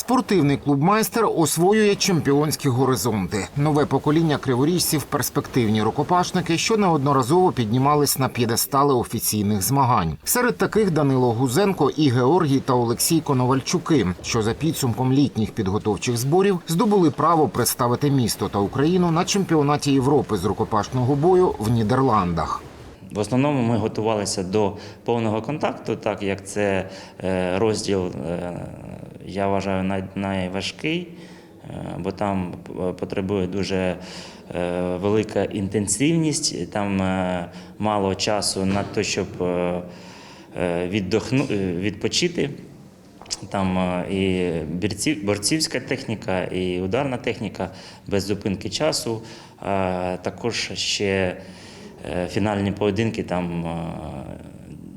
Спортивний клуб майстер освоює чемпіонські горизонти. Нове покоління криворіжців перспективні рукопашники, що неодноразово піднімались на п'єдестали офіційних змагань. Серед таких Данило Гузенко і Георгій та Олексій Коновальчуки, що за підсумком літніх підготовчих зборів здобули право представити місто та Україну на чемпіонаті Європи з рукопашного бою в Нідерландах. В основному ми готувалися до повного контакту, так як це е, розділ, е, я вважаю, найважкий, е, бо там потребує дуже е, велика інтенсивність, там е, мало часу на те, щоб відпочити. Там і борцівська техніка, і ударна техніка без зупинки часу. А також ще фінальні поєдинки там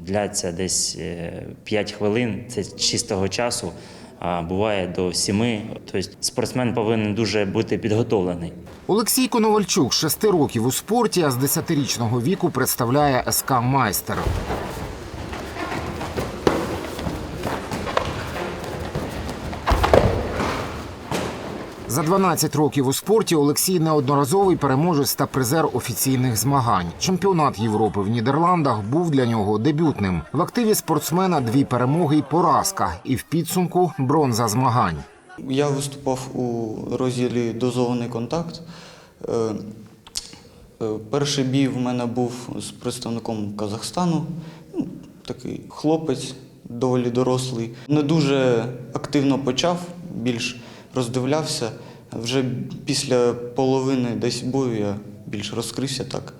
дляться десь е, 5 хвилин, це чистого часу, а буває до сіми. Тобто спортсмен повинен дуже бути підготовлений. Олексій Коновальчук шести років у спорті, а з 10-річного віку представляє СК Майстер. За 12 років у спорті Олексій неодноразовий переможець та призер офіційних змагань. Чемпіонат Європи в Нідерландах був для нього дебютним. В активі спортсмена дві перемоги й поразка, і в підсумку бронза змагань. Я виступав у розділі дозований контакт. Е, е, Перший бій в мене був з представником Казахстану. Ну, Такий хлопець, доволі дорослий. Не дуже активно почав, більш роздивлявся. Вже після половини десь бою я більш розкрився так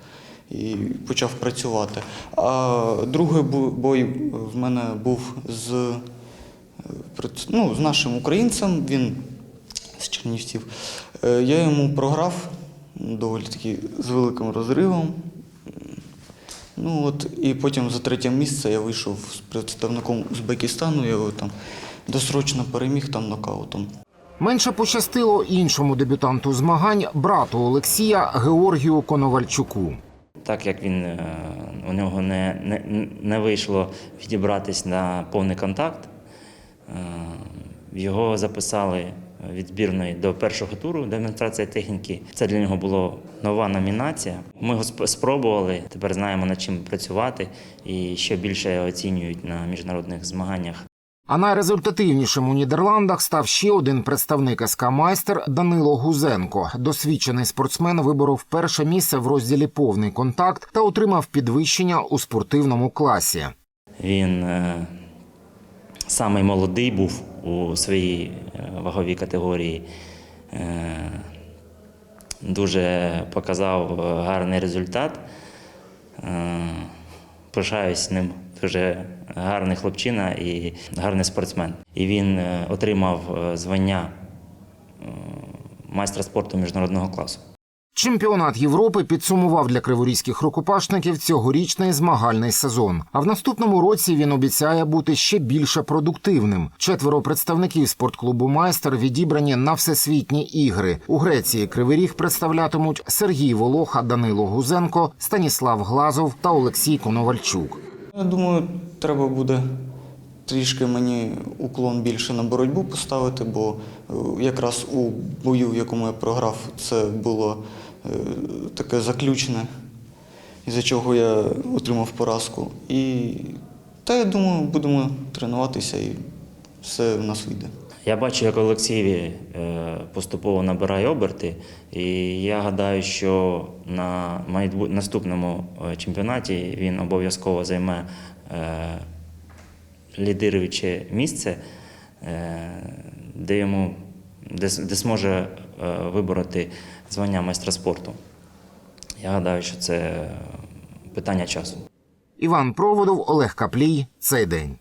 і почав працювати. А другий бой в мене був з ну, з нашим українцем, він з Чернівців. Е, Я йому програв доволі таки з великим розривом. Ну от, і потім за третє місце я вийшов з представником Узбекистану, я його там досрочно переміг там нокаутом. Менше пощастило іншому дебютанту змагань брату Олексія Георгію Коновальчуку. Так як він е, у нього не, не, не вийшло відібратись на повний контакт, е, його записали від збірної до першого туру демонстрація техніки. Це для нього була нова номінація. Ми його спробували, тепер знаємо над чим працювати і що більше оцінюють на міжнародних змаганнях. А найрезультативнішим у Нідерландах став ще один представник СК Майстер Данило Гузенко. Досвідчений спортсмен виборов перше місце в розділі повний контакт та отримав підвищення у спортивному класі. Він е, був у своїй е, ваговій категорії. Е, дуже показав е, гарний результат. Е, пишаюсь ним. Дуже гарний хлопчина і гарний спортсмен. І він е, отримав е, звання е, майстра спорту міжнародного класу. Чемпіонат Європи підсумував для криворізьких рукопашників цьогорічний змагальний сезон. А в наступному році він обіцяє бути ще більше продуктивним. Четверо представників спортклубу майстер відібрані на всесвітні ігри. У Греції Кривий Ріг представлятимуть Сергій Волоха, Данило Гузенко, Станіслав Глазов та Олексій Коновальчук. Я думаю, треба буде трішки мені уклон більше на боротьбу поставити, бо е, якраз у бою, в якому я програв, це було таке заключне, із-за чого я отримав поразку. І та я думаю, будемо тренуватися і все в нас вийде. Я бачу, як Олексій е, поступово набирає оберти, і я гадаю, що на наступному е, чемпіонаті він обов'язково займе е, лідируюче місце, е, де йому де, зможе е, вибороти звання майстра спорту. Я гадаю, що це питання часу. Іван Проводов, Олег Каплій. Цей день.